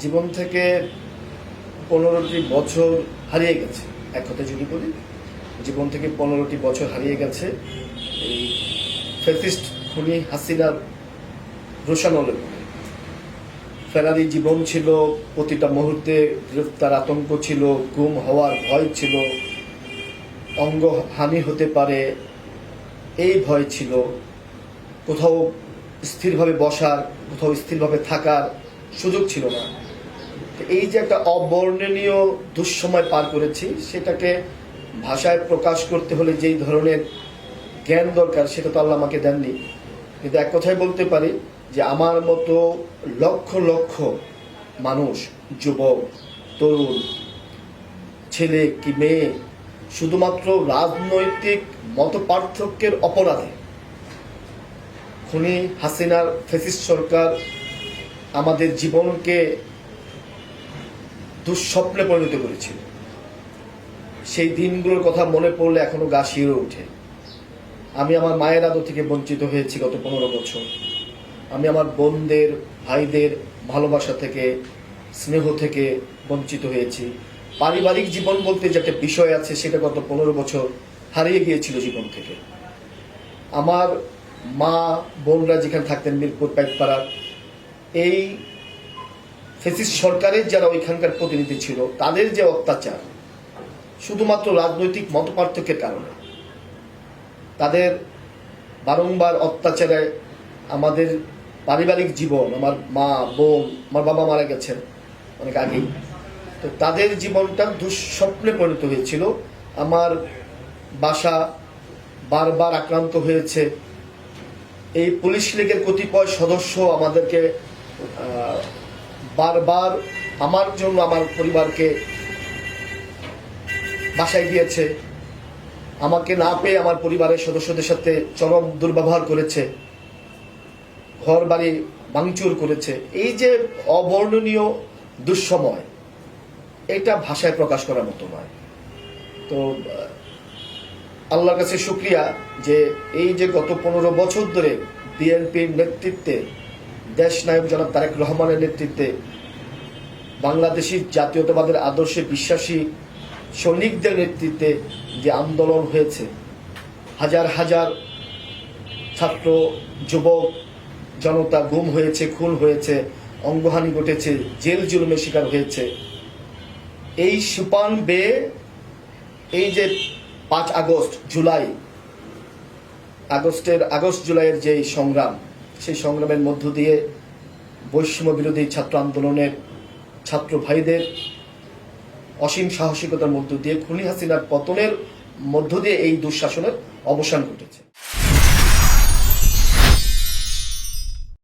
জীবন থেকে পনেরোটি বছর হারিয়ে গেছে। এক কথায় যদি বলি, জীবন থেকে পনেরোটি বছর হারিয়ে গেছে এই ফেসিস্ট খুনি হাসিনার রোশানলে ফেরারি জীবন ছিল, প্রতিটা মুহূর্তে গ্রেফতার আতঙ্ক ছিল, গুম হওয়ার ভয় ছিল, অঙ্গ হানি হতে পারে, এই ভয় ছিল। কোথাও স্থিরভাবে বসার, কোথাও স্থিরভাবে থাকার সুযোগ ছিল না। এই যে একটা অবর্ণনীয় দুঃসময় পার করেছি, সেটাকে ভাষায় প্রকাশ করতে হলে যেই ধরনের জ্ঞান দরকার, সেটা তো আল্লাহ আমাকে দেননি। কিন্তু এক কথাই বলতে পারি যে আমার মতো লক্ষ লক্ষ মানুষ, যুবক, তরুণ, ছেলে কি মেয়ে, শুধুমাত্র রাজনৈতিক মত পার্থক্যের অপরাধে খুনি হাসিনার ফেসিস সরকার আমাদের জীবনকে দুঃস্বপ্নে পরিণত করেছিল। সেই দিনগুলোর কথা মনে পড়লে এখনও গা শিউরে ওঠে। আমি আমার মায়ের আদর থেকে বঞ্চিত হয়েছি গত পনেরো বছর। আমি আমার বোনদের, ভাইদের ভালোবাসা থেকে, স্নেহ থেকে বঞ্চিত হয়েছি। পারিবারিক জীবন বলতে যে একটা বিষয় আছে, সেটা গত পনেরো বছর হারিয়ে গিয়েছিল জীবন থেকে। আমার মা, বোনরা যেখানে থাকতেন মিরপুর পাইকপাড়ার এই ফেসিস সরকারের যারা ওইখানকার প্রতিনিধি ছিল, তাদের যে অত্যাচার, শুধুমাত্র রাজনৈতিক মতপার্থক্যের কারণে, তাদের বারংবার অত্যাচারে আমাদের পারিবারিক জীবন, আমার মা, বোন, আমার বাবা মারা গেছেন অনেক আগেই, তো তাদের জীবনটা দুঃস্বপ্নে পরিণত হয়েছিল। আমার বাসা বারবার আক্রান্ত হয়েছে। এই পুলিশ লীগের কতিপয় সদস্য আমাদেরকে বারবার আমার জন্য আমার পরিবারকে বাসায় গিয়েছে আমাকে না পেয়ে আমার পরিবারের সদস্যদের সাথে চরম দুর্ব্যবহার করেছে। ঘর বাড়ি ভাঙচুর করেছে। এই যে অবর্ণনীয় দুঃসময়, এটা ভাষায় প্রকাশ করার মতো নয়। তো আল্লাহর কাছে শুক্রিয়া যে এই যে গত পনেরো বছর ধরে বিএনপির নেতৃত্বে দেশ নায়ক জনাব তারেক রহমানের নেতৃত্বে বাংলাদেশি জাতীয়তাবাদের আদর্শে বিশ্বাসী সৈনিকদের নেতৃত্বে যে আন্দোলন হয়েছে, হাজার হাজার ছাত্র, যুবক, জনতা গুম হয়েছে, খুন হয়েছে, অঙ্গহানি ঘটেছে, জেল জুলুমের শিকার হয়েছে। এই সুপান বেয়ে এই যে পাঁচ আগস্ট, জুলাই, আগস্টের, আগস্ট জুলাইয়ের যে সংগ্রাম সেই সংগ্রামের মধ্য দিয়ে বৈষম্য বিরোধী ছাত্র আন্দোলনের ছাত্র ভাইদের অসীম সাহসিকতার মধ্য দিয়ে খুনি হাসিনার পতনের মধ্য দিয়ে এই দুঃশাসনের অবসান ঘটেছে।